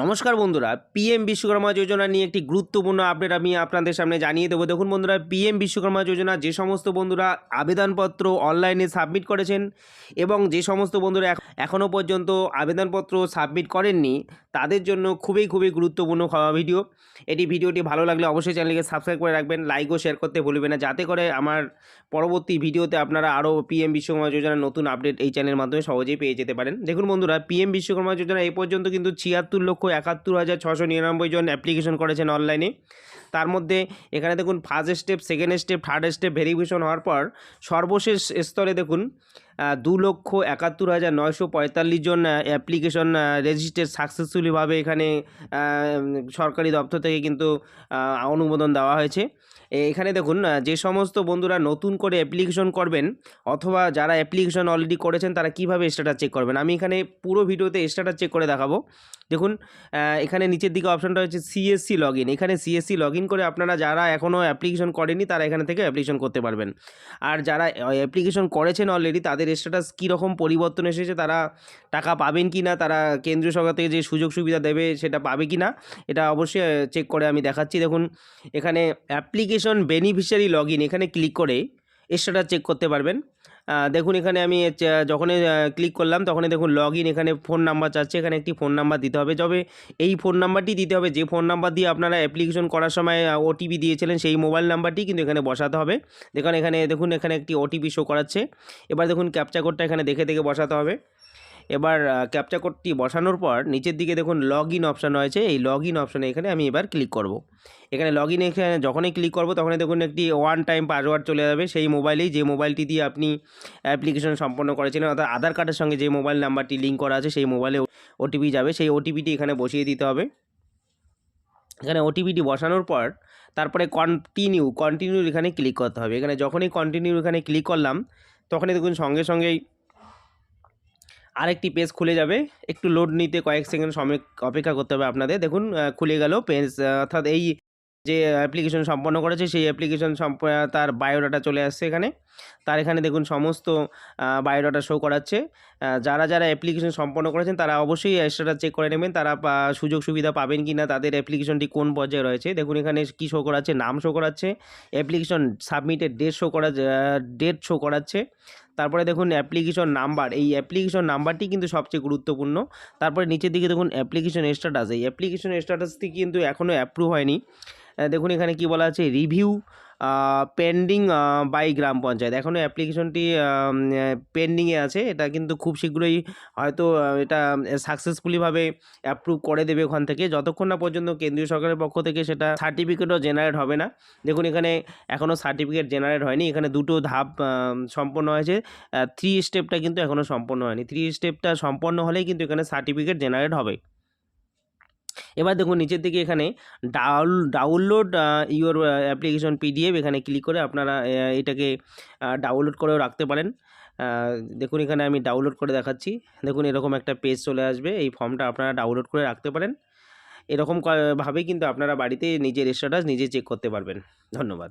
নমস্কার বন্ধুরা পিএম বিশ্বকর্মা যোজনা নিয়ে একটি গুরুত্বপূর্ণ আপডেট আমি আপনাদের সামনে জানিয়ে দেবো। দেখুন বন্ধুরা পিএম বিশ্বকর্মা যোজনা যে সমস্ত বন্ধুরা আবেদনপত্র অনলাইনে সাবমিট করেছেন এবং যে সমস্ত বন্ধুরা এখনও পর্যন্ত আবেদনপত্র সাবমিট করেননি, তাদের জন্য খুবই খুবই গুরুত্বপূর্ণ খাওয়া ভিডিও। এটি ভিডিওটি ভালো লাগলে অবশ্যই চ্যানেলকে সাবস্ক্রাইব করে রাখবেন, লাইক ও শেয়ার করতে ভুলবেন না, যাতে করে আমার পরবর্তী ভিডিওতে আপনারা আরও পিএম বিশ্বকর্মা যোজনার নতুন আপডেট এই চ্যানেলের মাধ্যমে সহজেই পেয়ে যেতে পারেন। দেখুন বন্ধুরা পিএম বিশ্বকর্মা যোজনা এই পর্যন্ত কিন্তু ছিয়াত্তর লক্ষ একাত্তর হাজার ছশো নিরানব্বই জন অ্যাপ্লিকেশন করেছেন অনলাইনে। তার মধ্যে এখানে দেখুন first step second step third step verification হওয়ার পর সর্বশেষ স্তরে দেখুন দু লক্ষ একাত্তর হাজার নয়শো পঁয়তাল্লিশ জন অ্যাপ্লিকেশন রেজিস্টার সাকসেসফুলিভাবে এখানে সরকারি দপ্তর থেকে কিন্তু অনুমোদন দেওয়া হয়েছে। এখানে দেখুন যে সমস্ত বন্ধুরা নতুন করে অ্যাপ্লিকেশন করবেন অথবা যারা অ্যাপ্লিকেশন অলরেডি করেছেন তারা কীভাবে স্ট্যাটাস চেক করবেন? আমি এখানে পুরো ভিডিওতে স্ট্যাটাস চেক করে দেখাবো। দেখুন এখানে নিচের দিকে অপশনটা হচ্ছে সিএসসি লগ এখানে সিএসসি লগ ইন করে আপনারা যারা এখনও অ্যাপ্লিকেশন করেনি, তারা এখানে থেকে অ্যাপ্লিকেশন করতে পারবেন। আর যারা অ্যাপ্লিকেশন করেছেন অলরেডি তাদের স্ট্যাটাস কীরকম পরিবর্তন এসেছে, তারা টাকা পাবেন কি না তারা কেন্দ্রীয় সরকার থেকে যে সুযোগ সুবিধা দেবে, সেটা পাবে কি না এটা অবশ্যই চেক করে আমি দেখাচ্ছি। দেখুন, এখানে অ্যাপ্লিকেশন বেনিফিশিয়ারি লগ এখানে ক্লিক করে স্ট্যাটাস চেক করতে পারবেন। দেখুন এখানে আমি যখনই ক্লিক করলাম, তখনই দেখুন লগ এখানে ফোন নাম্বার চাচ্ছে, এখানে একটি ফোন নাম্বার দিতে হবে। তবে এই ফোন নাম্বারটি দিতে হবে, যে ফোন নাম্বার দিয়ে আপনারা অ্যাপ্লিকেশন করার সময় ওটিপি দিয়েছিলেন, সেই মোবাইল নাম্বারটি কিন্তু এখানে বসাতে হবে। দেখুন এখানে দেখুন এখানে একটি ওটিপি শো করাচ্ছে। এবার দেখুন ক্যাপচা কোডটা এখানে দেখে দেখে বসাতে হবে। এবার ক্যাপচা কোডটি বসানোর পর নিচের দিকে দেখুন লগ ইন অপশান রয়েছে। এই লগ ইন অপশানে এখানে আমি এবার ক্লিক করব। এখানে লগ ইন এখানে যখনই ক্লিক করব তখনই দেখুন একটি ওয়ান টাইম পাসওয়ার্ড চলে যাবে। সেই মোবাইলেই যে মোবাইলটি দিয়ে আপনি অ্যাপ্লিকেশন সম্পন্ন করেছিলেন, অর্থাৎ আধার কার্ডের সঙ্গে যে মোবাইল নাম্বারটি লিঙ্ক করা আছে, সেই মোবাইলে ওটিপি যাবে। সেই ওটিপিটি এখানে বসিয়ে দিতে হবে। এখানে ওটিপিটি বসানোর পর তারপরে কন্টিনিউ কন্টিনিউ এখানে ক্লিক করতে হবে। এখানে যখনই কন্টিনিউ এখানে ক্লিক করলাম, তখনই দেখুন সঙ্গে সঙ্গেই আরেকটি পেজ খুলে যাবে। একটু লোড নিতে কয়েক সেকেন্ড সময় অপেক্ষা করতে হবে আপনাদের। দেখুন খুলে গেল পেজ অর্থাৎ এই যে অ্যাপ্লিকেশন সম্পন্ন করেছে, সেই অ্যাপ্লিকেশন তার বায়োডাটা চলে আসছে এখানে। তার এখানে দেখুন, সমস্ত বায়োডাটা শো করাচ্ছে। যারা যারা অ্যাপ্লিকেশন সম্পন্ন করেছেন, তারা অবশ্যই স্ট্যাটাস চেক করে নেবেন। তারা সুযোগ সুবিধা পাবেন কি না তাদের অ্যাপ্লিকেশনটি কোন পর্যায়ে রয়েছে। দেখুন, এখানে কী শো করাচ্ছে, নাম শো করাচ্ছে। অ্যাপ্লিকেশন সাবমিটের ডেট শো করা ডেট শো করাচ্ছে। তারপরে দেখুন অ্যাপ্লিকেশন নাম্বার এই অ্যাপ্লিকেশন নাম্বারটি কিন্তু সবচেয়ে গুরুত্বপূর্ণ। তারপরে নিচের দিকে দেখুন অ্যাপ্লিকেশন স্ট্যাটাস এই অ্যাপ্লিকেশন স্ট্যাটাসটি কিন্তু এখনও অ্যাপ্রুভ হয়নি। দেখুন এখানে কি বলা আছে review pending by gram panchayat. এখনও অ্যাপ্লিকেশনটি পেন্ডিংয়ে আছে। এটা কিন্তু খুব শীঘ্রই হয়তো এটা সাকসেসফুলিভাবে অ্যাপ্রুভ করে দেবে ওখান থেকে। যতক্ষণ না পর্যন্ত কেন্দ্রীয় সরকারের পক্ষ থেকে সেটা সার্টিফিকেটও জেনারেট হবে না। দেখুন, এখানে এখনও সার্টিফিকেট জেনারেট হয়নি। এখানে দুটো ধাপ সম্পন্ন হয়েছে। থ্রি স্টেপটা কিন্তু এখনও সম্পন্ন হয়নি। থ্রি স্টেপটা সম্পন্ন হলেই কিন্তু এখানে সার্টিফিকেট জেনারেট হবে। এবার দেখুন নিচের দিকে এখানে ডাউল, ডাউনলোড ইউর অ্যাপ্লিকেশন পিডিএফ এখানে ক্লিক করে আপনারা এটাকে ডাউনলোড করেও রাখতে পারেন। দেখুন এখানে আমি ডাউনলোড করে দেখাচ্ছি। দেখুন এরকম একটা পেজ চলে আসবে। এই ফর্মটা আপনারা ডাউনলোড করে রাখতে পারেন। এরকম ভাবে কিন্তু আপনারা বাড়িতে নিজের স্ট্যাটাস নিজে চেক করতে পারবেন। ধন্যবাদ।